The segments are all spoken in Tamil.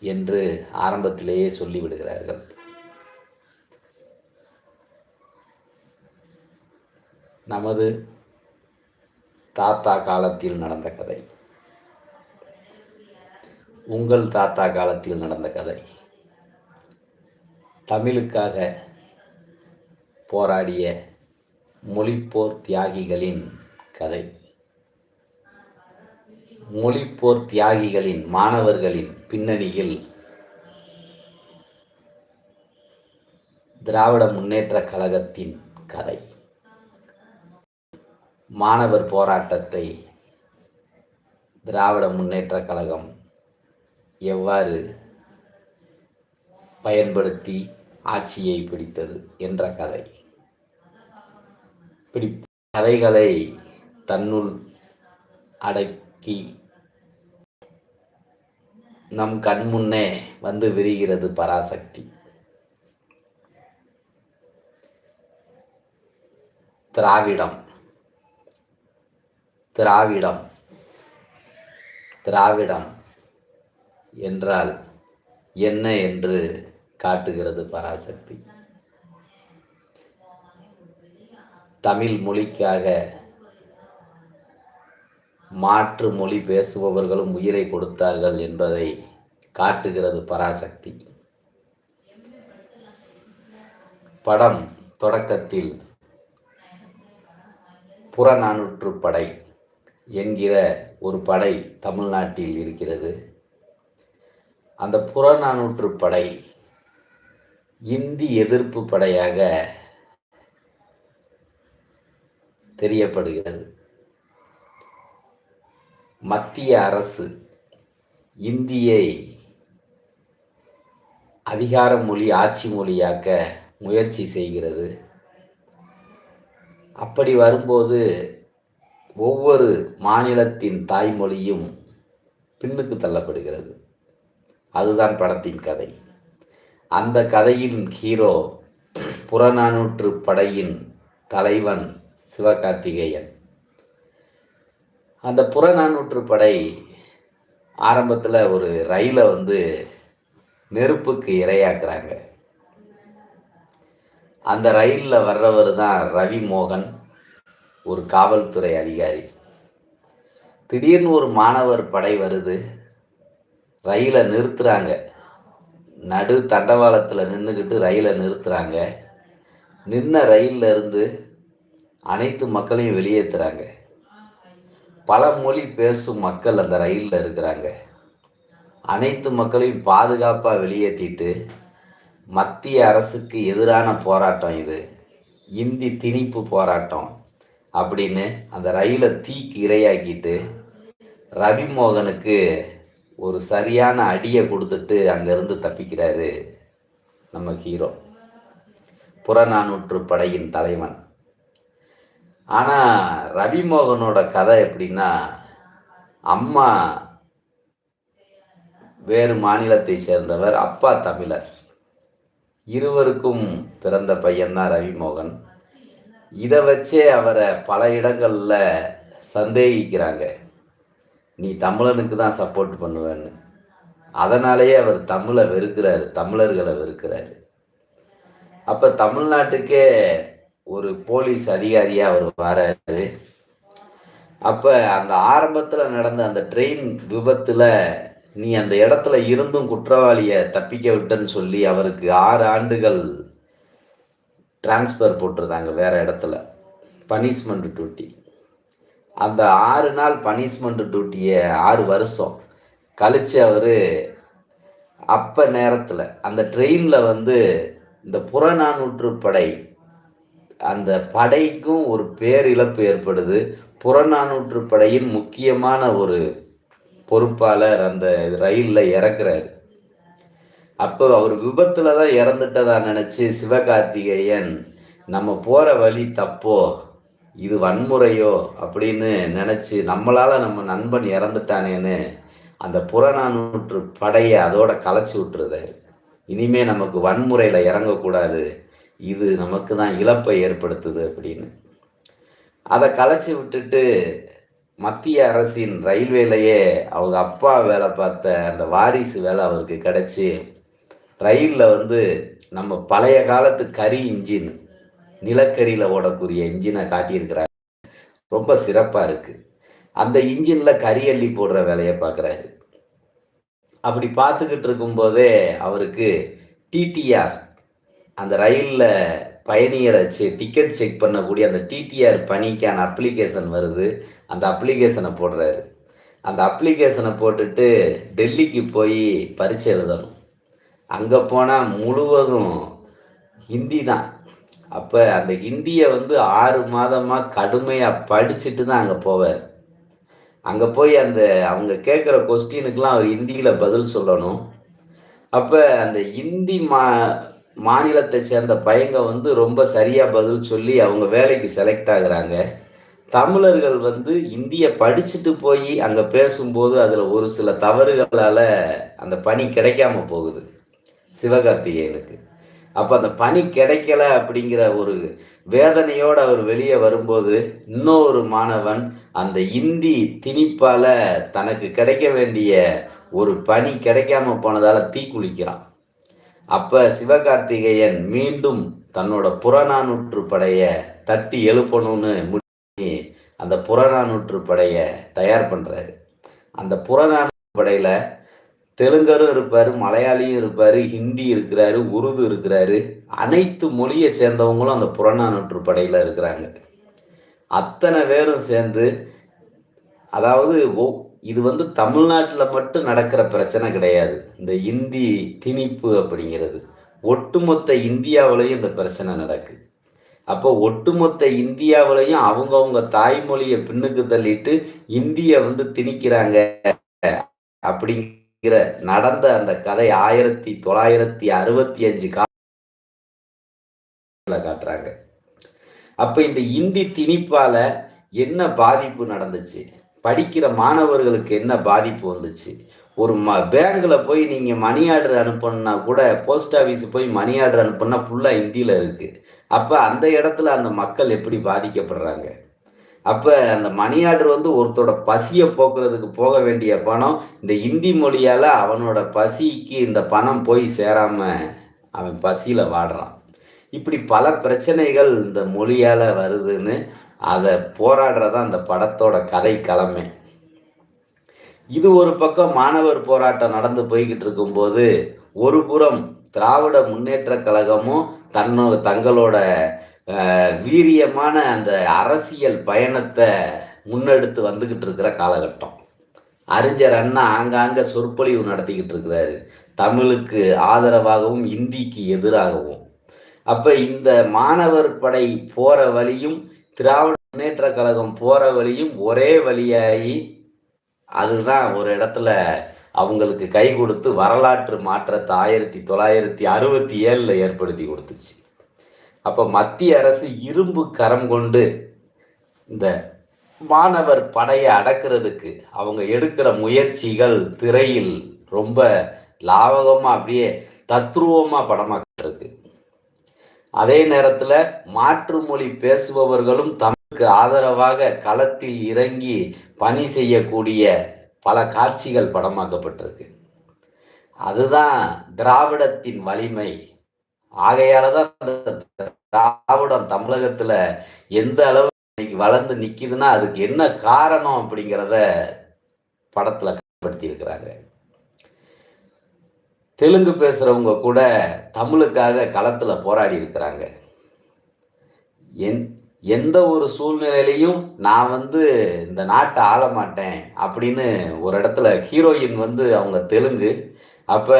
என்று ஆரம்பத்திலேயே சொல்லிவிடுகிறார்கள். நமது தாத்தா காலத்தில் நடந்த கதை. உங்கள் தாத்தா காலத்தில் நடந்த கதை. தமிழுக்காக போராடிய மொழிப்போர் தியாகிகளின் கதை. மொழிப்போர் தியாகிகளின் மாணவர்களின் பின்னணியில் திராவிட முன்னேற்ற கழகத்தின் கதை. மாணவர் போராட்டத்தை திராவிட முன்னேற்ற கழகம் எவ்வாறு பயன்படுத்தி ஆட்சியை பிடித்தது என்ற கதை. இப்படி கதைகளை தன்னுள் அடை கி நம் கண் முன்னே வந்து விரிகிறது பராசக்தி. திராவிடம். திராவிடம். திராவிடம் என்றால் என்ன என்று காட்டுகிறது பராசக்தி. தமிழ் மொழிக்காக மாற்று மொழி பேசுபவர்களும் உயிரை கொடுத்தார்கள் என்பதை காட்டுகிறது பராசக்தி. படம் தொடக்கத்தில் புறநானூற்று படை என்கிற ஒரு படை தமிழ்நாட்டில் இருக்கிறது. அந்த புறநானூற்று படை இந்தி எதிர்ப்பு படையாக தெரியப்படுகிறது. மத்திய அரசு இந்தியை அதிகார மொழி ஆட்சி மொழியாக்க முயற்சி செய்கிறது. அப்படி வரும்போது ஒவ்வொரு மாநிலத்தின் தாய்மொழியும் பின்னுக்கு தள்ளப்படுகிறது. அதுதான் படத்தின் கதை. அந்த கதையின் ஹீரோ புறநானூற்று படையின் தலைவன் சிவகார்த்திகேயன். அந்த புறநானூற்று படை ஆரம்பத்தில் ஒரு ரயிலை வந்து நெருப்புக்கு இரையாக்குறாங்க. அந்த ரயிலில் வர்றவர் தான் ரவி மோகன் ஒரு காவல்துறை அதிகாரி. திடீர்னு ஒரு மாணவர் படை வருது ரயிலை நிறுத்துகிறாங்க நடு தண்டவாளத்தில் நின்றுக்கிட்டு ரயிலை நிறுத்துகிறாங்க நின்ன ரயிலில் இருந்து அனைத்து மக்களையும் வெளியேற்றுறாங்க பல மொழி பேசும் மக்கள் அந்த ரயிலில் இருக்கிறாங்க. அனைத்து மக்களையும் பாதுகாப்பாக வெளியேற்றிட்டு மத்திய அரசுக்கு எதிரான போராட்டம் இது. இந்தி திணிப்பு போராட்டம் அப்படின்னு அந்த ரயிலை தீக்கு இரையாக்கிட்டு ரவிமோகனுக்கு ஒரு சரியான அடியை கொடுத்துட்டு அங்கேருந்து தப்பிக்கிறாரு நம்ம ஹீரோ. புறநானூற்று படையின் தலைவன். ஆனால் ரவிமோகனோட கதை எப்படின்னா அம்மா வேறு மாநிலத்தை சேர்ந்தவர் அப்பா தமிழர். இருவருக்கும் பிறந்த பையன்தான் ரவிமோகன். இதை வச்சே அவரை பல இடங்களில் சந்தேகிக்கிறாங்க. நீ தமிழனுக்கு தான் சப்போர்ட் பண்ணுவேன்னு. அதனாலேயே அவர் தமிழை வெறுக்கிறாரு தமிழர்களை வெறுக்கிறாரு. அப்போ தமிழ்நாட்டுக்கே ஒரு போலீஸ் அதிகாரியாக அவர் வராரு. அப்போ அந்த ஆரம்பத்தில் நடந்த அந்த ட்ரெயின் விபத்தில் நீ அந்த இடத்துல இருந்தும் குற்றவாளியை தப்பிக்க விட்டேன்னு சொல்லி அவருக்கு ஆறு ஆண்டுகள் டிரான்ஸ்ஃபர் போட்டிருந்தாங்க வேறு இடத்துல. பனிஷ்மெண்ட் டியூட்டி அந்த ஆறு நாள் பனிஷ்மெண்ட் டியூட்டியை ஆறு வருஷம் கழித்து அவர் அப்போ நேரத்தில் அந்த ட்ரெயினில் வந்து இந்த புறநானூற்று படை அந்த படைக்கும் ஒரு பேரிழப்பு ஏற்படுது. புறநானூற்று படையின் முக்கியமான ஒரு பொறுப்பாளர் அந்த ரயிலில் இறக்குறாரு. அப்போ அவர் விபத்தில் தான் இறந்துட்டதா நினச்சி சிவகார்த்திகேயன் நம்ம போகிற வழி தப்போ? இது வன்முறையோ? அப்படின்னு நினச்சி நம்மளால் நம்ம நண்பன் இறந்துட்டானேன்னு அந்த புறநானூற்று படையை அதோட கலைச்சி விட்டுருதாரு. இனிமே நமக்கு வன்முறையில் இறங்கக்கூடாது. இது நமக்கு தான் இழப்பை ஏற்படுத்துது அப்படின்னு. அதை கலைச்சி விட்டுட்டு மத்திய அரசின் ரயில்வேலையே அவங்க அப்பா வேலை பார்த்த அந்த வாரிசு வேலை அவருக்கு கிடச்சி ரயிலில் வந்து நம்ம பழைய காலத்து கரி இன்ஜின் நிலக்கரியில் ஓடக்கூடிய இன்ஜினை காட்டியிருக்கிறார். ரொம்ப சிறப்பாக இருக்குது அந்த இன்ஜினில் கரி அள்ளி போடுற வேலையை பார்க்குறாரு. அப்படி பார்த்துக்கிட்டு இருக்கும்போதே அவருக்கு டிடிஆர் அந்த ரயிலில் பயணியரை செ டிக்கெட் செக் பண்ணக்கூடிய அந்த டிடிஆர் பணிக்கான அப்ளிகேஷன் வருது. அந்த அப்ளிகேஷனை போடுறாரு. அந்த அப்ளிகேஷனை போட்டுட்டு டெல்லிக்கு போய் பரீட்சை எழுதணும். அங்கே போனால் முழுவதும் ஹிந்தி தான். அப்போ அந்த ஹிந்தியை வந்து ஆறு மாதமாக கடுமையாக படிச்சுட்டு தான் அங்கே போவார். அங்கே போய் அந்த அவங்க கேட்குற கொஸ்டினுக்கெலாம் அவர் ஹிந்தியில் பதில் சொல்லணும். அப்போ அந்த ஹிந்தி மா மாநிலத்தை சேர்ந்த பையங்க வந்து ரொம்ப சரியாக பதில் சொல்லி அவங்க வேலைக்கு செலக்ட் ஆகுறாங்க. தமிழர்கள் வந்து இந்திய படிச்சுட்டு போய் அங்கே பேசும்போது அதில் ஒரு சில தவறுகளால் அந்த பணி கிடைக்காம போகுது. சிவகார்த்திகேயனுக்கு. அப்போ அந்த பணி கிடைக்கல அப்படிங்கிற ஒரு வேதனையோடு அவர் வெளியே வரும்போது இன்னொரு மாணவன் அந்த இந்தி திணிப்பால் தனக்கு கிடைக்க வேண்டிய ஒரு பணி கிடைக்காம போனதால் தீக்குளிக்கிறான். அப்போ சிவகார்த்திகேயன் மீண்டும் தன்னோட புறநானூற்று படையை தட்டி எழுப்பணும்னு முடி அந்த புறநானூற்று படையை தயார் பண்ணுறாரு அந்த புறநானூற்று படையில் தெலுங்கரும் இருப்பார் மலையாளியும் இருப்பார் ஹிந்தி இருக்கிறாரு உருது இருக்கிறாரு. அனைத்து மொழியை சேர்ந்தவங்களும் அந்த புறநானூற்று படையில் இருக்கிறாங்க. அத்தனை பேரும் சேர்ந்து அதாவது இது வந்து தமிழ்நாட்டில் மட்டும் நடக்கிற பிரச்சனை கிடையாது. இந்த இந்தி திணிப்பு அப்படிங்கிறது. ஒட்டுமொத்த இந்தியாவிலையும் இந்த பிரச்சனை நடக்குது அப்போ ஒட்டுமொத்த இந்தியாவிலையும் அவங்கவுங்க தாய்மொழியை பின்னுக்கு தள்ளிட்டு இந்தியை வந்து திணிக்கிறாங்க அப்படிங்கிற நடந்த அந்த கதை ஆயிரத்தி தொள்ளாயிரத்தி அறுபத்தி அஞ்சு காட்டுறாங்க. அப்ப இந்த இந்தி திணிப்பால என்ன பாதிப்பு நடந்துச்சு? படிக்கிற மாணவர்களுக்கு என்ன பாதிப்பு வந்துச்சு? ஒரு ம பேங்கில் போய் நீங்கள் மணி ஆர்டர் அனுப்பணுன்னா கூட போஸ்ட் ஆஃபீஸ் போய் மணி ஆர்டர் அனுப்புனா ஃபுல்லாக ஹிந்தியில் இருக்குது அப்போ அந்த இடத்துல அந்த மக்கள் எப்படி பாதிக்கப்படுறாங்க? அப்போ அந்த மணி ஆர்டர் வந்து ஒருத்தரோட பசியை போக்குறதுக்கு போக வேண்டிய பணம் இந்த இந்தி மொழியால் அவனோட பசிக்கு இந்த பணம் போய் சேராமல் அவன் பசியில் வாடுறான். இப்படி பல பிரச்சனைகள் இந்த மொழியால் வருதுன்னு அதை போராடுறதா அந்த படத்தோட கதை கிளமை. இது ஒரு பக்கம் மாணவர் போராட்டம் நடந்து போய்கிட்டு இருக்கும்போது ஒரு புறம் திராவிட முன்னேற்ற கழகமும் தன்னோ தங்களோட வீரியமான அந்த அரசியல் பயணத்தை முன்னெடுத்து வந்துக்கிட்டு இருக்கிற காலகட்டம். அறிஞர் அண்ணா ஆங்காங்க சொற்பொழிவு நடத்திக்கிட்டு இருக்கிறாரு. தமிழுக்கு ஆதரவாகவும் இந்திக்கு எதிராகவும். அப்போ இந்த மாணவர் படை போகிற வழியும் திராவிட முன்னேற்ற கழகம் போகிற வழியும் ஒரே வழியாகி அதுதான் ஒரு இடத்துல அவங்களுக்கு கை கொடுத்து வரலாற்று மாற்றத்தை ஆயிரத்தி தொள்ளாயிரத்தி அறுபத்தி ஏழில் ஏற்படுத்தி கொடுத்துச்சு. அப்போ மத்திய அரசு இரும்பு கரம் கொண்டு இந்த மாணவர் படையை அடக்கிறதுக்கு அவங்க எடுக்கிற முயற்சிகள் திரையில் ரொம்ப லாபகமாக அப்படியே தத்ரூபமாக படமாக்கிருக்கு அதே நேரத்தில் மாற்று மொழி பேசுபவர்களும் தமிழுக்கு ஆதரவாக களத்தில் இறங்கி பணி செய்யக்கூடிய பல காட்சிகள் படமாக்கப்பட்டிருக்கு. அதுதான் திராவிடத்தின் வலிமை. ஆகையால தான் திராவிடம் தமிழகத்துல எந்த அளவு இன்னைக்கு வளர்ந்து நிக்குதுன்னா அதுக்கு என்ன காரணம் அப்படிங்கிறத படத்துல கட்டுப்படுத்தி இருக்கிறாங்க. தெலுங்கு பேசுறவங்க கூட தமிழுக்காக களத்துல போராடி இருக்கிறாங்க. என் எந்த ஒரு சூழ்நிலையிலையும் நான் வந்து இந்த நாட்டை ஆள மாட்டேன் அப்படின்னு ஒரு இடத்துல ஹீரோயின் வந்து அவங்க தெலுங்கு. அப்ப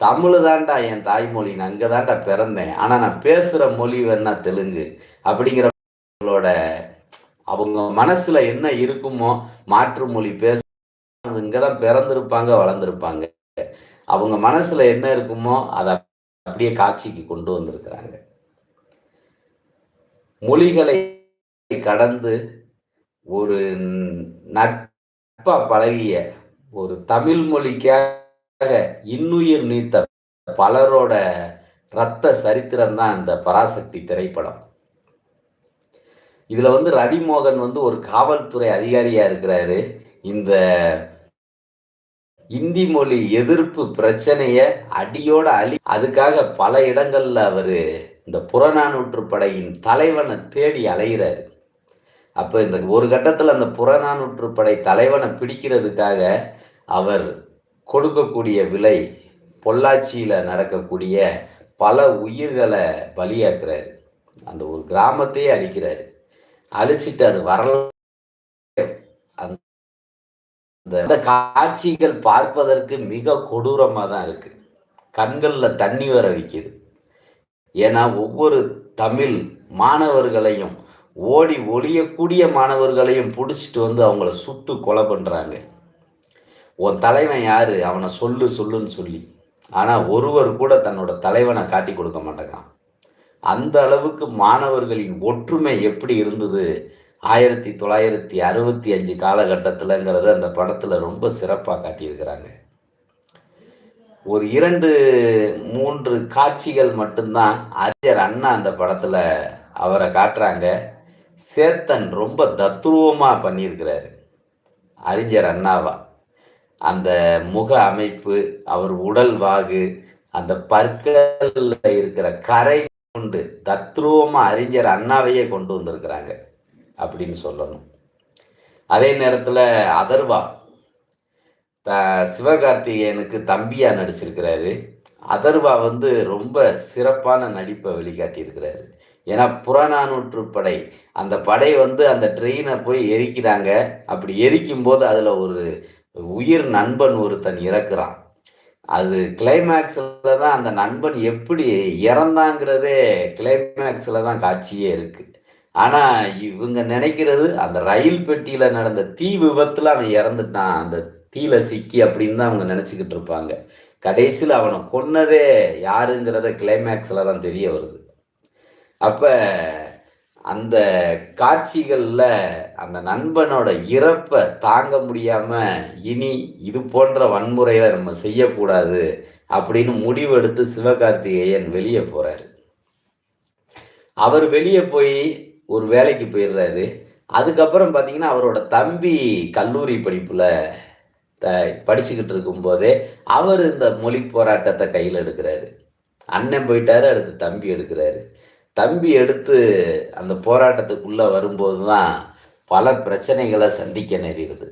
தமிழ் தாண்டா என் தாய்மொழி நான் அங்கே தாண்டா பிறந்தேன். ஆனால் நான் பேசுகிற மொழி வேணா தெலுங்கு அப்படிங்கிறவங்களோட அவங்க மனசில் என்ன இருக்குமோ மாற்று மொழி பேச இங்கே தான் பிறந்திருப்பாங்க வளர்ந்துருப்பாங்க. அவங்க மனசுல என்ன இருக்குமோ அதை அப்படியே காட்சிக்கு கொண்டு வந்திருக்கிறாங்க. மொழிகளை கடந்து ஒரு நட்பா பழகிய ஒரு தமிழ் மொழிக்காக இன்னுயிர் நீத்த பலரோட ரத்த சரித்திரம் தான் இந்த பராசக்தி திரைப்படம். இதுல வந்து ரவிமோகன் வந்து ஒரு காவல்துறை அதிகாரியா இருக்கிறாரு. இந்த இந்தி மொழி எதிர்ப்பு பிரச்சனைய அடியோட அழி அதுக்காக பல இடங்கள்ல அவரு இந்த புறநானூற்று படையின் தலைவனை தேடி அலைகிறாரு அப்போ இந்த ஒரு கட்டத்தில் அந்த புறநானூற்று படை தலைவனை பிடிக்கிறதுக்காக அவர் கொடுக்கக்கூடிய விலை பொள்ளாச்சியில் நடக்கக்கூடிய பல உயிர்களை பலியாக்குறாரு. அந்த ஒரு கிராமத்தையே அழிக்கிறாரு. அழிச்சிட்டு அது வரல. அந்த காட்சிகள் பார்ப்பதற்கு மிக கொடூரமாக தான் இருக்கு. கண்களில் தண்ணி வர வைக்குது ஏன்னா ஒவ்வொரு தமிழ் மாணவர்களையும் ஓடி ஒளியக்கூடிய மாணவர்களையும் பிடிச்சிட்டு வந்து அவங்கள சுட்டு கொலை பண்ணுறாங்க உன் தலைவன் யாரு? அவனை சொல்லு சொல்லுன்னு சொல்லி. ஆனால் ஒருவர் கூட தன்னோட தலைவனை காட்டி கொடுக்க மாட்டேங்கான். அந்த அளவுக்கு மாணவர்களின் ஒற்றுமை எப்படி இருந்தது? ஆயிரத்தி தொள்ளாயிரத்தி அறுபத்தி அஞ்சு காலகட்டத்தில்ங்கிறத அந்த படத்தில் ரொம்ப சிறப்பாக காட்டியிருக்கிறாங்க. ஒரு இரண்டு மூன்று காட்சிகள் மட்டும்தான் அறிஞர் அண்ணா அந்த படத்தில் அவரை காட்டுறாங்க. சேத்தன் ரொம்ப தத்ரூவமாக பண்ணியிருக்கிறாரு அறிஞர் அண்ணாவா. அந்த முக அமைப்பு அவர் உடல் வாகு அந்த பற்களில் இருக்கிற கரை கொண்டு தத்ரூவமாக அறிஞர் அண்ணாவையே கொண்டு வந்திருக்கிறாங்க. அப்படின்னு சொல்லணும். அதே நேரத்தில் அதர்வா த சிவகார்த்திகேயனுக்கு தம்பியாக நடிச்சிருக்கிறாரு. அதர்வா வந்து ரொம்ப சிறப்பான நடிப்பை வெளிக்காட்டியிருக்கிறாரு. ஏன்னா புறநானூற்று படை அந்த படை வந்து அந்த ட்ரெயினை போய் எரிக்கிறாங்க. அப்படி எரிக்கும் போது அதில் ஒரு உயிர் நண்பன் ஒருத்தன் இறக்குறான். அது கிளைமேக்ஸில் தான் அந்த நண்பன் எப்படி இறந்தாங்கிறதே கிளைமேக்ஸில் தான் காட்சியே இருக்குது ஆனால் இவங்க நினைக்கிறது அந்த ரயில் பெட்டியில் நடந்த தீ விபத்தில் அவன் இறந்துட்டான். அந்த தீல சிக்கி அப்படின்னு தான் அவங்க நினச்சிக்கிட்டு இருப்பாங்க. கடைசியில் அவனை கொன்னதே யாருங்கிறத கிளைமேக்ஸில் தான் தெரிய வருது. அப்போ அந்த காட்சிகளில் அந்த நண்பனோட இறப்பை தாங்க முடியாமல் இனி இது போன்ற வன்முறையை நம்ம செய்யக்கூடாது அப்படின்னு முடிவெடுத்து சிவகார்த்திகேயன் வெளியே போகிறாரு அவர் வெளியே போய் ஒரு வேலைக்கு போயிடுறாரு. அதுக்கப்புறம் பார்த்தீங்கன்னா அவரோட தம்பி கல்லூரி படிப்பில் த படிச்சுக்கிட்டு இருக்கும்போதே அவர் இந்த மொழி போராட்டத்தை கையில் எடுக்கிறாரு. அண்ணன் போயிட்டாரு அடுத்து தம்பி எடுக்கிறாரு. தம்பி எடுத்து அந்த போராட்டத்துக்குள்ளே வரும்போது தான் பல பிரச்சனைகளை சந்திக்க நேரிடுது.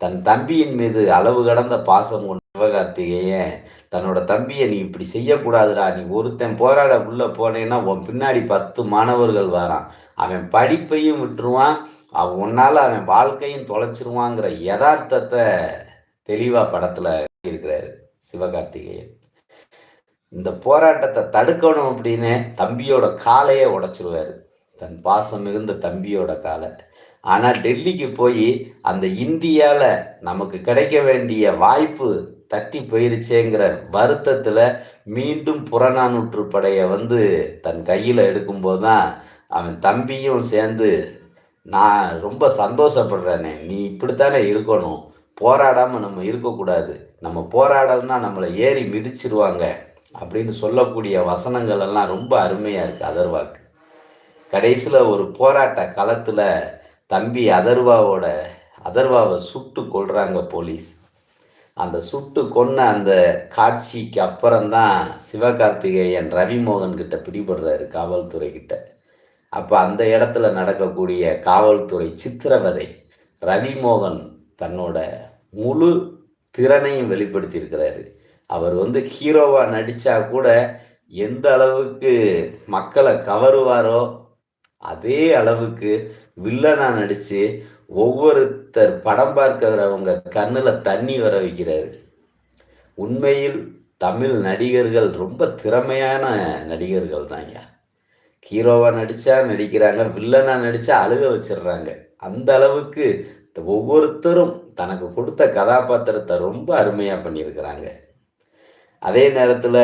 தன் தம்பியின் மீது அளவு கடந்த பாசம் கொண்ட சிவகார்த்திகேயன் தன்னோட தம்பியை நீ இப்படி செய்யக்கூடாதுடா நீ ஒருத்தன் போராட உள்ளே போனேன்னா உன் பின்னாடி பத்து மாணவர்கள் வரான். அவன் படிப்பையும் விட்டுருவான். அவன் உன்னால் அவன் வாழ்க்கையும் தொலைச்சிருவாங்கிற யதார்த்தத்தை தெளிவாக படத்தில் இருக்கிறாரு சிவகார்த்திகேயன். இந்த போராட்டத்தை தடுக்கணும் அப்படின்னு தம்பியோட காலையே உடைச்சிருவார். தன் பாசம் மிகுந்த தம்பியோட காலை. ஆனால் டெல்லிக்கு போய் அந்த இந்தியாவில் நமக்கு கிடைக்க வேண்டிய வாய்ப்பு தட்டி போயிருச்சேங்கிற வருத்தத்தில் மீண்டும் புறநானூற்று படையை வந்து தன் கையில் எடுக்கும்போது தான் அவன் தம்பியும் சேர்ந்து நான் ரொம்ப சந்தோஷப்படுறேனே. நீ இப்படித்தானே இருக்கணும். போராடாமல் நம்ம இருக்கக்கூடாது. நம்ம போராடலன்னா நம்மளை ஏறி மிதிச்சிருவாங்க அப்படின்னு சொல்லக்கூடிய வசனங்கள் எல்லாம் ரொம்ப அருமையாக இருக்குது அதர்வாக்கு. கடைசியில் ஒரு போராட்ட களத்தில் தம்பி அதர்வாவோட அதர்வாவை சுட்டு கொள்கிறாங்க போலீஸ். அந்த சுட்டு கொன்ன அந்த காட்சிக்கு அப்புறம்தான் சிவகார்த்திகேயன் ரவிமோகன் கிட்ட பிடிபடுறாரு காவல்துறை கிட்ட அப்போ அந்த இடத்துல நடக்கக்கூடிய காவல்துறை சித்திரவதை ரவிமோகன் தன்னோட முழு திறனையும் வெளிப்படுத்தியிருக்கிறாரு. அவர் வந்து ஹீரோவாக நடித்தா கூட எந்த அளவுக்கு மக்களை கவருவாரோ அதே அளவுக்கு வில்லனா நடித்து ஒவ்வொருத்தர் படம் பார்க்கிறவங்க கண்ணில் தண்ணி வர வைக்கிறாரு. உண்மையில் தமிழ் நடிகர்கள் ரொம்ப திறமையான நடிகர்கள் தாங்க ஹீரோவாக நடித்தா நடிக்கிறாங்க வில்லனாக நடித்தா அழுக வச்சிடுறாங்க. அந்த அளவுக்கு ஒவ்வொருத்தரும் தனக்கு கொடுத்த கதாபாத்திரத்தை ரொம்ப அருமையாக பண்ணியிருக்கிறாங்க. அதே நேரத்தில்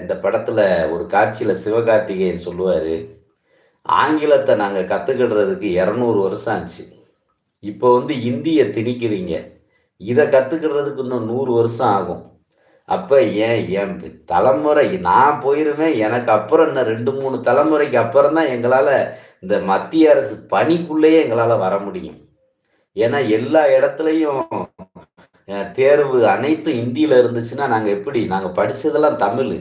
இந்த படத்தில் ஒரு காட்சியில் சிவகார்த்திகேயன் சொல்லுவார் ஆங்கிலத்தை நாங்கள் கற்றுக்கிடுறதுக்கு இரநூறு வருஷம் ஆச்சு. இப்போ வந்து இந்தியை திணிக்கிறீங்க. இதை கற்றுக்கிறதுக்கு இன்னும் நூறு வருஷம் ஆகும். அப்போ ஏன் என் தலைமுறை நான் போயிருவேன் எனக்கு அப்புறம் இன்னும் ரெண்டு மூணு தலைமுறைக்கு அப்புறம் தான் எங்களால் இந்த மத்திய அரசு பணிக்குள்ளேயே எங்களால் வர முடியும். ஏன்னா எல்லா இடத்துலையும் தேர்வு அனைத்தும் இந்தியில் இருந்துச்சுன்னா நாங்கள் எப்படி? நாங்கள் படித்ததெல்லாம் தமிழ்.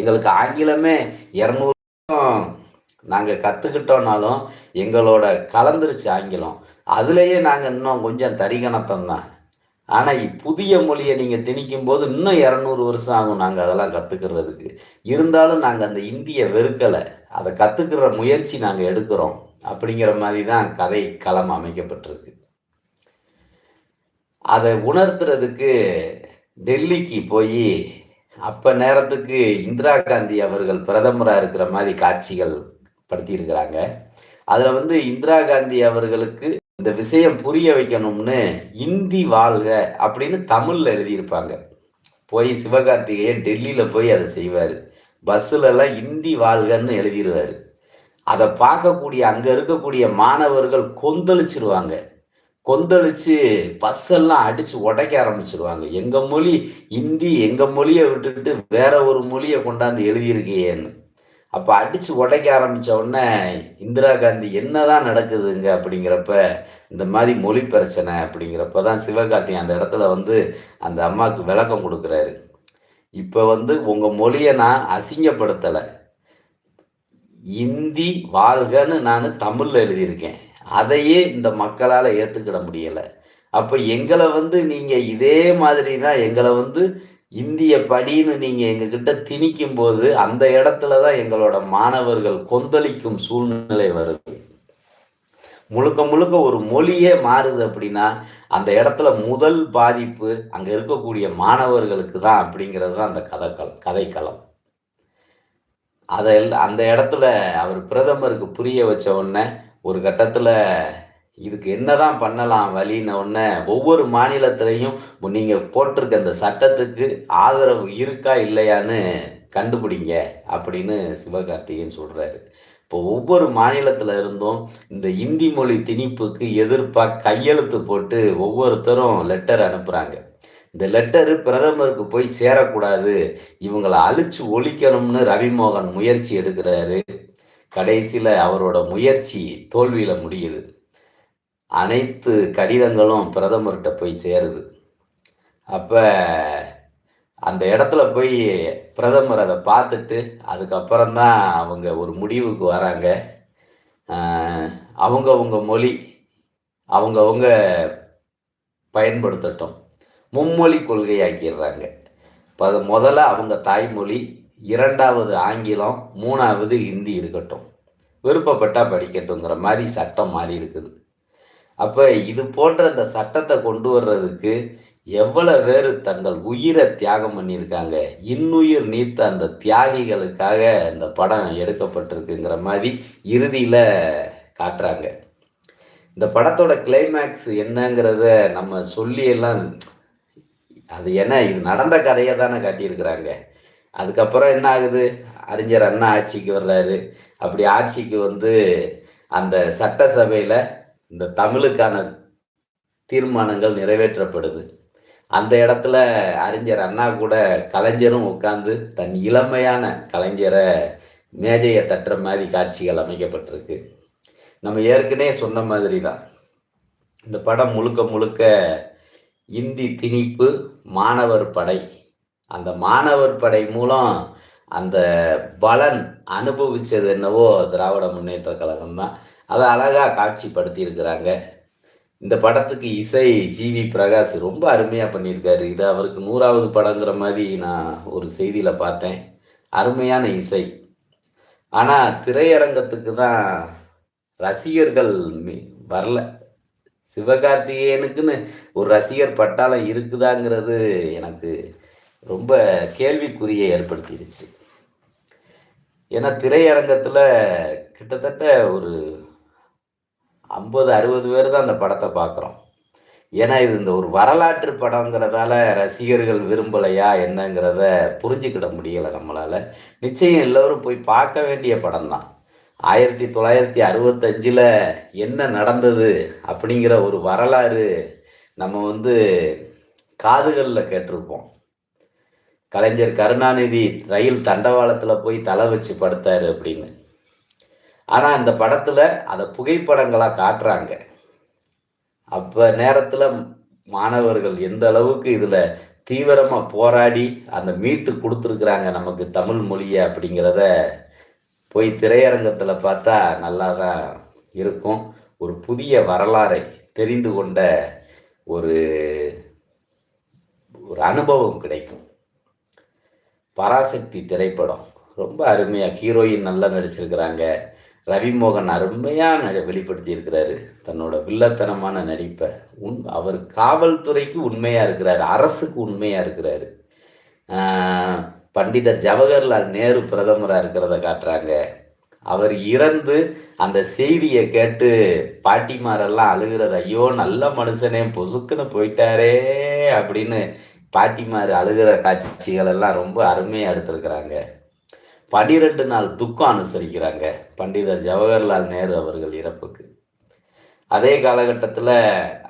எங்களுக்கு ஆங்கிலமே இரநூறு நாங்கள் கற்றுக்கிட்டோன்னாலும் எங்களோட கலந்துருச்சு ஆங்கிலம். அதுலேயே நாங்கள் இன்னும் கொஞ்சம் தரிகணத்தம் தான் ஆனால் புதிய மொழியை நீங்கள் திணிக்கும் போது இன்னும் இரநூறு வருஷம் ஆகும் நாங்கள் அதெல்லாம் கற்றுக்கிறதுக்கு இருந்தாலும் நாங்கள் அந்த இந்தியை வெறுக்கலை. அதை கற்றுக்கிற முயற்சி நாங்கள் எடுக்கிறோம். அப்படிங்கிற மாதிரி தான் கதை களம் அமைக்கப்பட்டிருக்கு. அதை உணர்த்துறதுக்கு டெல்லிக்கு போய் அப்போ நேரத்துக்கு இந்திரா காந்தி அவர்கள் பிரதமராக இருக்கிற மாதிரி காட்சிகள் படுத்தியிருக்கிறாங்க. அதில் வந்து இந்திரா காந்தி அவர்களுக்கு இந்த விஷயம் புரிய வைக்கணும்னு இந்தி வாழ்க அப்படின்னு தமிழில் எழுதியிருப்பாங்க. போய் சிவகார்த்திகேயன் டெல்லியில் போய் அதை செய்வார். பஸ்ஸுலலாம் இந்தி வாழ்கன்னு எழுதிடுவார் அதை பார்க்கக்கூடிய அங்கே இருக்கக்கூடிய மாணவர்கள் கொந்தளிச்சிருவாங்க. கொந்தளிச்சு பஸ்ஸெல்லாம் அடித்து உடைக்க ஆரம்பிச்சிருவாங்க. எங்கள் மொழி இந்தி எங்கள் மொழியை விட்டுட்டு வேற ஒரு மொழியை கொண்டாந்து எழுதியிருக்கேன்னு. அப்போ அடித்து உடைக்க ஆரம்பித்த உடனே இந்திரா காந்தி என்னதான் நடக்குதுங்க அப்படிங்கிறப்ப இந்த மாதிரி மொழி பிரச்சனை அப்படிங்கிறப்ப தான் சிவகார்த்தி அந்த இடத்துல வந்து அந்த அம்மாவுக்கு விளக்கம் கொடுக்குறாரு. இப்போ வந்து உங்கள் மொழியை நான் அசிங்கப்படுத்தலை. இந்தி வாழ்கன்னு நான் தமிழில் எழுதியிருக்கேன். அதையே இந்த மக்களால் ஏற்றுக்கிட முடியலை. அப்போ எங்களை வந்து நீங்கள் இதே மாதிரி தான் எங்களை வந்து இந்திய படின்னு நீங்கள் எங்ககிட்ட திணிக்கும் போது அந்த இடத்துல தான் எங்களோட மாணவர்கள் கொந்தளிக்கும் சூழ்நிலை வருது. முழுக்க முழுக்க ஒரு மொழியே மாறுது அப்படின்னா அந்த இடத்துல முதல் பாதிப்பு அங்கே இருக்கக்கூடிய மாணவர்களுக்கு தான் அப்படிங்கிறது தான் அந்த கதைக்களம் கதைக்களம். அதை அந்த இடத்துல அவர் பிரதமருக்கு புரிய வச்ச உடனே ஒரு கட்டத்தில் இதுக்கு என்னதான் பண்ணலாம் வழின்னு ஒன்று ஒவ்வொரு மாநிலத்திலையும் நீங்கள் போட்டிருக்க அந்த சட்டத்துக்கு ஆதரவு இருக்கா இல்லையான்னு கண்டுபிடிங்க அப்படின்னு சிவகார்த்திகேயன் சொல்கிறாரு இப்போ ஒவ்வொரு மாநிலத்தில் இருந்தும் இந்த இந்தி மொழி திணிப்புக்கு எதிர்ப்பாக கையெழுத்து போட்டு ஒவ்வொருத்தரும் லெட்டர் அனுப்புகிறாங்க இந்த லெட்டரு பிரதமருக்கு போய் சேரக்கூடாது இவங்களை அழிச்சு ஒழிக்கணும்னு ரவிமோகன் முயற்சி எடுக்கிறாரு. கடைசியில் அவரோட முயற்சி தோல்வியில் முடியுது. அனைத்து கடிதங்களும் பிரதமர்கிட்ட போய் சேருது. அப்போ அந்த இடத்துல போய் பிரதமர் அதை பார்த்துட்டு அதுக்கப்புறம்தான் அவங்க ஒரு முடிவுக்கு வராங்க. அவங்கவுங்க மொழி அவங்கவுங்க பயன்படுத்தட்டும். மும்மொழி கொள்கையாக்கிடுறாங்க. இப்போ அது முதல்ல அவங்க தாய்மொழி இரண்டாவது ஆங்கிலம் மூணாவது ஹிந்தி இருக்கட்டும். விருப்பப்பட்டால் படிக்கட்டுங்கிற மாதிரி சட்டம் மாறி இருக்குது. அப்போ இது போன்ற இந்த சட்டத்தை கொண்டு வர்றதுக்கு எவ்வளோ பேர் தங்கள் உயிரை தியாகம் பண்ணியிருக்காங்க? இன்னுயிர் நீத்த அந்த தியாகிகளுக்காக இந்த படம் எடுக்கப்பட்டிருக்குங்கிற மாதிரி இறுதியில் காட்டுறாங்க. இந்த படத்தோட கிளைமேக்ஸ் என்னங்கிறத நம்ம சொல்லியெல்லாம் அது என்ன இது நடந்த கதையை தானே காட்டியிருக்கிறாங்க. அதுக்கப்புறம் என்ன ஆகுது? அறிஞர் அண்ணா ஆட்சிக்கு வர்றாரு. அப்படி ஆட்சிக்கு வந்து அந்த சட்டசபையில் இந்த தமிழுக்கான தீர்மானங்கள் நிறைவேற்றப்படுது. அந்த இடத்துல அறிஞர் அண்ணா கூட கலைஞரும் உட்காந்து தன் இளமையான கலைஞரை மேஜையை தட்டுற மாதிரி காட்சிகள் அமைக்கப்பட்டிருக்கு. நம்ம ஏற்கனவே சொன்ன மாதிரி தான் இந்த படம் முழுக்க முழுக்க இந்தி திணிப்பு மாணவர் படை. அந்த மாணவர் படை மூலம் அந்த பலன் அனுபவித்தது என்னவோ திராவிட முன்னேற்ற கழகம் தான் அதை அழகாக காட்சிப்படுத்தியிருக்கிறாங்க. இந்த படத்துக்கு இசை ஜிவி பிரகாஷ் ரொம்ப அருமையாக பண்ணியிருக்காரு. இது அவருக்கு நூறாவது படங்கிற மாதிரி நான் ஒரு செய்தியில் பார்த்தேன். அருமையான இசை. ஆனால் திரையரங்கத்துக்கு தான் ரசிகர்கள் வரல. சிவகார்த்திகேயனுக்குன்னு ஒரு ரசிகர் பட்டாளம் இருக்குதாங்கிறது எனக்கு ரொம்ப கேள்விக்குறியை ஏற்படுத்திடுச்சு ஏன்னா திரையரங்கத்தில் கிட்டத்தட்ட ஒரு ஐம்பது அறுபது பேர் தான் அந்த படத்தை பார்க்குறோம். ஏன்னா இது இந்த ஒரு வரலாற்று படங்கிறதால ரசிகர்கள் விரும்பலையா என்னங்கிறத புரிஞ்சுக்கிட முடியலை நம்மளால். நிச்சயம் எல்லோரும் போய் பார்க்க வேண்டிய படம் தான் ஆயிரத்தி தொள்ளாயிரத்தி அறுபத்தஞ்சில் என்ன நடந்தது அப்படிங்கிற ஒரு வரலாறு நம்ம வந்து காதுகளில் கேட்டிருப்போம். கலைஞர் கருணாநிதி ரயில் தண்டவாளத்தில் போய் தலை வச்சு படுத்தார் அப்படின்னு. ஆனால் அந்த படத்தில் அதை புகைப்படங்களாக காட்டுறாங்க. அப்போ நேரத்தில் மாணவர்கள் எந்த அளவுக்கு இதில் தீவிரமாக போராடி அந்த மீட்டு கொடுத்துருக்குறாங்க நமக்கு தமிழ் மொழியை அப்படிங்கிறத போய் திரையரங்கத்தில் பார்த்தா நல்லா தான் இருக்கும். ஒரு புதிய வரலாறை தெரிந்து கொண்ட ஒரு ஒரு அனுபவம் கிடைக்கும். பராசக்தி திரைப்படம். ரொம்ப அருமையாக ஹீரோயின் நல்லா நடிச்சிருக்கிறாங்க. ரவிமோகன் அருமையாக வெளிப்படுத்தி இருக்கிறாரு தன்னோட வில்லத்தனமான நடிப்பை. உண் அவர் காவல்துறைக்கு உண்மையாக இருக்கிறாரு. அரசுக்கு உண்மையாக இருக்கிறாரு. பண்டிதர் ஜவஹர்லால் நேரு பிரதமராக இருக்கிறத காட்டுறாங்க. அவர் இறந்து அந்த செய்தியை கேட்டு பாட்டிமாரெல்லாம் அழுகிறது ஐயோ நல்ல மனுஷனே பொசுக்குன்னு போயிட்டாரே அப்படின்னு பாட்டிமார் அழுகிற காட்சிகள் எல்லாம் ரொம்ப அருமையாக எடுத்திருக்கிறாங்க. பனிரெண்டு நாள் துக்கம் அனுசரிக்கிறாங்க. பண்டிதர் ஜவஹர்லால் நேரு அவர்கள் இறப்புக்கு. அதே காலகட்டத்தில்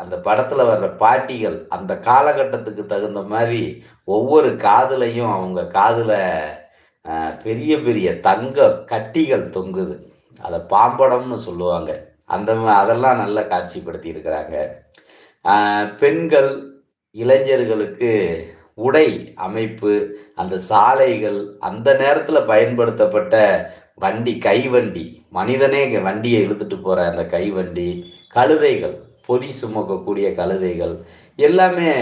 அந்த படத்தில் வர்ற பாட்டிகள் அந்த காலகட்டத்துக்கு தகுந்த மாதிரி ஒவ்வொரு காதுலையும் அவங்க காதில் பெரிய பெரிய தங்க கட்டிகள் தொங்குது. அதை பாம்படம்னு சொல்லுவாங்க. அந்த அதெல்லாம் நல்லா காட்சிப்படுத்தி இருக்கிறாங்க பெண்கள் இளைஞர்களுக்கு உடை அமைப்பு அந்த சாலைகள் அந்த நேரத்தில் பயன்படுத்தப்பட்ட வண்டி கைவண்டி மனிதனே இங்கே வண்டியை இழுத்துட்டு போகிற அந்த கைவண்டி கழுதைகள் பொதி சுமக்கக்கூடிய கழுதைகள் எல்லாமே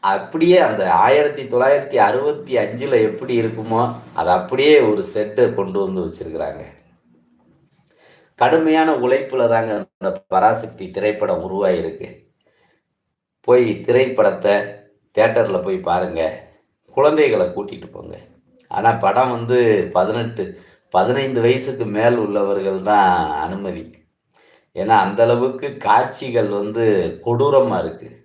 அப்படியே அந்த ஆயிரத்தி தொள்ளாயிரத்தி அறுபத்தி அஞ்சில் எப்படி இருக்குமோ அதை அப்படியே ஒரு செட்டை கொண்டு வந்து வச்சுருக்குறாங்க. கடுமையான உழைப்பில் தாங்க அந்த பராசக்தி திரைப்படம் உருவாகிருக்கு போய் திரைப்படத்தை தேட்டரில் போய் பாருங்கள் குழந்தைகளை கூட்டிகிட்டு போங்க. ஆனால் படம் வந்து பதினெட்டு பதினைந்து வயசுக்கு மேல் உள்ளவர்கள் தான் அனுமதி. ஏன்னா அந்த அளவுக்கு காட்சிகள் வந்து கொடூரமாக இருக்குது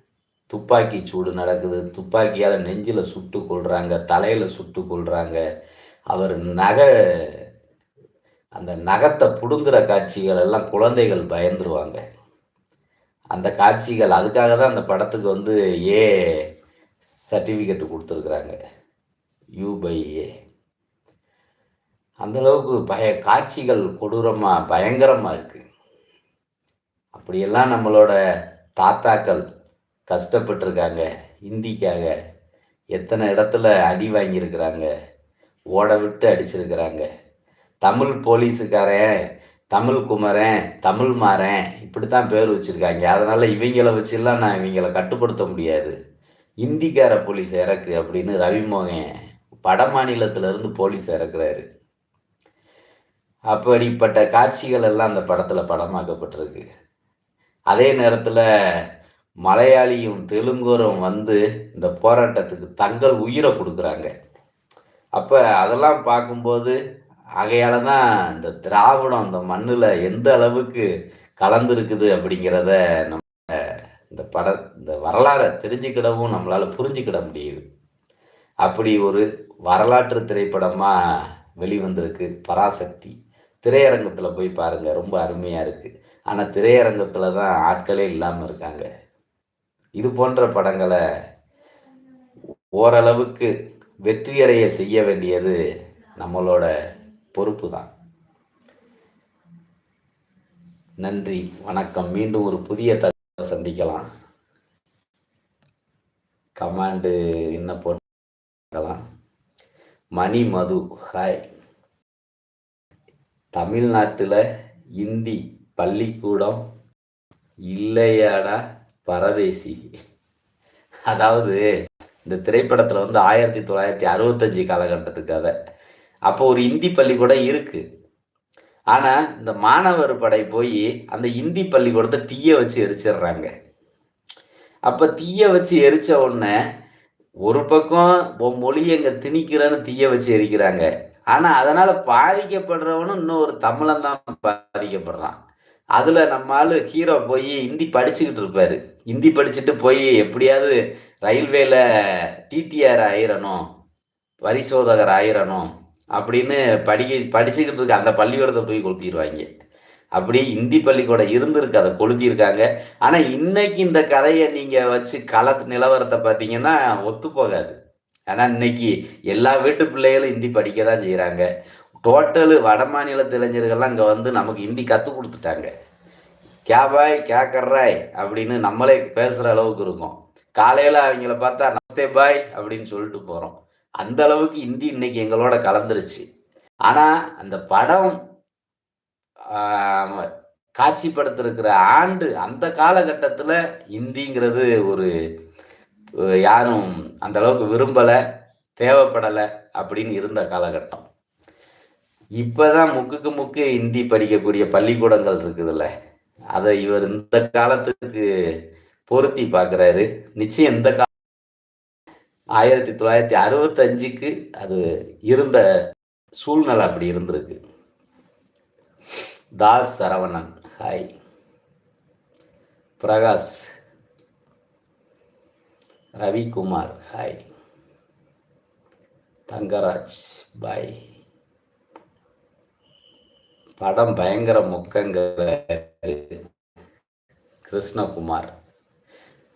துப்பாக்கி சூடு நடக்குது. துப்பாக்கியால் நெஞ்சில் சுட்டு கொள்கிறாங்க தலையில் சுட்டு கொள்கிறாங்க அவர் நகை அந்த நகத்தை பிடுங்குற காட்சிகள் எல்லாம் குழந்தைகள் பயந்துருவாங்க. அந்த காட்சிகள் அதுக்காக தான் அந்த படத்துக்கு வந்து ஏ சர்டிஃபிகேட் கொடுத்துருக்குறாங்க. யூ பை ஏ அந்த அளவுக்கு பய காட்சிகள் கொடூரமாக பயங்கரமாக இருக்குது அப்படியெல்லாம் நம்மளோட தாத்தாக்கள் கஷ்டப்பட்டிருக்காங்க. இந்திக்காக எத்தனை இடத்துல அடி வாங்கியிருக்கிறாங்க. ஓட விட்டு அடிச்சிருக்கிறாங்க. தமிழ் போலீஸுக்காரன் தமிழ் குமரன் தமிழ் மாறன் இப்படித்தான் பேர் வச்சுருக்காங்க. அதனால் இவங்கள வச்சுலாம் நான் இவங்கள கட்டுப்படுத்த முடியாது. இந்திக்கார போலீஸ் இறக்கு அப்படின்னு ரவிமோகன் வட மாநிலத்துல இருந்து போலீஸ் இறக்குறாரு. அப்படிப்பட்ட காட்சிகள் எல்லாம் அந்த படத்தில் படமாக்கப்பட்டிருக்கு. அதே நேரத்தில் மலையாளியும் தெலுங்கோரும் வந்து இந்த போராட்டத்துக்கு தங்கள் உயிரை கொடுக்குறாங்க. அப்போ அதெல்லாம் பார்க்கும்போது ஆகையால தான் இந்த திராவிடம் அந்த மண்ணில் எந்த அளவுக்கு கலந்துருக்குது அப்படிங்கிறத நம்ம இந்த பட இந்த வரலாறை தெரிஞ்சுக்கிடவும் நம்மளால் புரிஞ்சுக்கிட முடியுது. அப்படி ஒரு வரலாற்று திரைப்படமாக வெளிவந்திருக்கு. பராசக்தி. திரையரங்கத்தில் போய் பாருங்க ரொம்ப அருமையாக இருக்குது ஆனால் திரையரங்கத்தில் தான் ஆட்களே இல்லாமல் இருக்காங்க. இது போன்ற படங்களை ஓரளவுக்கு வெற்றியடைய செய்ய வேண்டியது நம்மளோட பொறுப்பு தான் நன்றி வணக்கம். மீண்டும் ஒரு புதிய த சந்திக்கலாம். கமாண்டு என்ன போட்டுக்கலாம் மணி மது ஹாய் தமிழ்நாட்டில் இந்தி பள்ளிக்கூடம் இல்லையாடா பரதேசி? அதாவது இந்த திரைப்படத்தில் வந்து ஆயிரத்தி தொள்ளாயிரத்தி அறுபத்தஞ்சு காலகட்டத்துக்கு கதை அப்போ ஒரு இந்தி பள்ளிக்கூடம் இருக்கு. ஆனால் இந்த மாணவர் படை போய் அந்த இந்தி பள்ளிக்கூடத்தை தீய வச்சு எரிச்சிடுறாங்க அப்போ தீய வச்சு எரிச்ச உடனே ஒரு பக்கம் மொழியை மொழி திணிக்கிறேன்னு தீய வச்சு எரிக்கிறாங்க. ஆனால் அதனால் பாதிக்கப்படுறவனும் இன்னும் ஒரு தமிழன் தான் பாதிக்கப்படுறான். அதில் நம்ம ஆள் ஹீரோ போய் ஹிந்தி படிச்சுக்கிட்டு இருப்பாரு. ஹிந்தி படிச்சுட்டு போய் எப்படியாவது ரயில்வேல டிடிஆர் ஆயிரணும் பரிசோதகர் ஆயிரணும் அப்படின்னு படிக்க படிச்சுக்கிட்டு இருக்க அந்த பள்ளிக்கூடத்தை போய் கொளுத்திடுவாங்க அப்படி இந்தி பள்ளிக்கூடம் இருந்திருக்கு அதை கொளுத்தியிருக்காங்க. ஆனால் இன்னைக்கு இந்த கதையை நீங்கள் வச்சு கள நிலவரத்தை பார்த்தீங்கன்னா ஒத்து போகாது. ஆனால் இன்னைக்கு எல்லா வீட்டு பிள்ளைகளும் இந்தி படிக்க தான் செய்கிறாங்க டோட்டலு வட மாநிலத்து இளைஞர்கள்லாம் இங்கே வந்து நமக்கு ஹிந்தி கற்றுக் கொடுத்துட்டாங்க. கே பாய் கே கர்றாய் அப்படின்னு நம்மளே பேசுகிற அளவுக்கு இருக்கும். காலையில் அவங்கள பார்த்தா நமஸ்தே பாய் அப்படின்னு சொல்லிட்டு போகிறோம் அந்த அளவுக்கு ஹிந்தி இன்னைக்கு எங்களோட கலந்துருச்சு. ஆனால் அந்த படம் காட்சிப்படுத்திருக்கிற ஆண்டு அந்த காலகட்டத்தில் இந்திங்கிறது ஒரு யாரும் அந்த அளவுக்கு விரும்பலை தேவைப்படலை அப்படின்னு இருந்த காலகட்டம். இப்போதான் முக்குக்கு முக்கு ஹிந்தி படிக்கக்கூடிய பள்ளிக்கூடங்கள் இருக்குதுல்ல. அதை இவர் இந்த காலத்துக்கு பொருத்தி பார்க்குறாரு. நிச்சயம் இந்த கால ஆயிரத்தி தொள்ளாயிரத்தி அறுபத்தஞ்சுக்கு அது இருந்த சூழ்நிலை அப்படி இருந்திருக்கு. Das Saravanan hi. Prakash Ravikumar hi. Thangaraj bye. படம் பயங்கர முக்கங்கிற கிருஷ்ணகுமார்.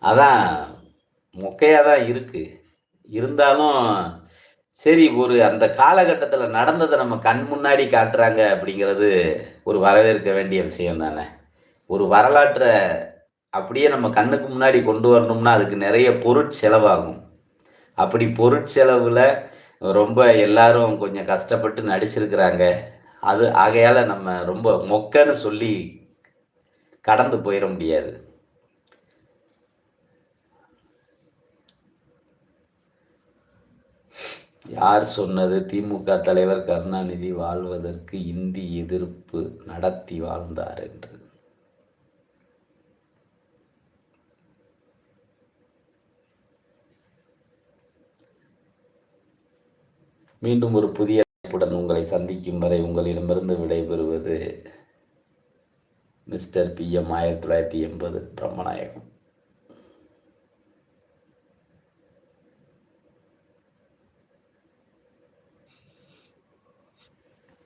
அதான் மொக்கையாக தான் இருக்குது இருந்தாலும் சரி ஒரு அந்த காலகட்டத்தில் நடந்ததை நம்ம கண் முன்னாடி காட்டுறாங்க அப்படிங்கிறது ஒரு வரவேற்க வேண்டிய விஷயம் தானே. ஒரு வரலாற்றை அப்படியே நம்ம கண்ணுக்கு முன்னாடி கொண்டு வரணும்னா அதுக்கு நிறைய பொருட்செலவாகும். அப்படி பொருட்செலவில் ரொம்ப எல்லாரும் கொஞ்சம் கஷ்டப்பட்டு நடிச்சிருக்கிறாங்க. அது ஆகையால் நம்ம ரொம்ப மொக்கன்னு சொல்லி கடந்து போயிட முடியாது. யார் சொன்னது? திமுக தலைவர் கருணாநிதி வாழ்வதற்கு இந்தி எதிர்ப்பு நடத்தி வாழ்ந்தார் என்று. மீண்டும் ஒரு புதிய அமைப்புடன் உங்களை சந்திக்கும் வரை உங்களிடமிருந்து விடைபெறுவது மிஸ்டர் பி எம் ஆயிரத்தி தொள்ளாயிரத்தி எண்பது பிரம்மநாயகம்.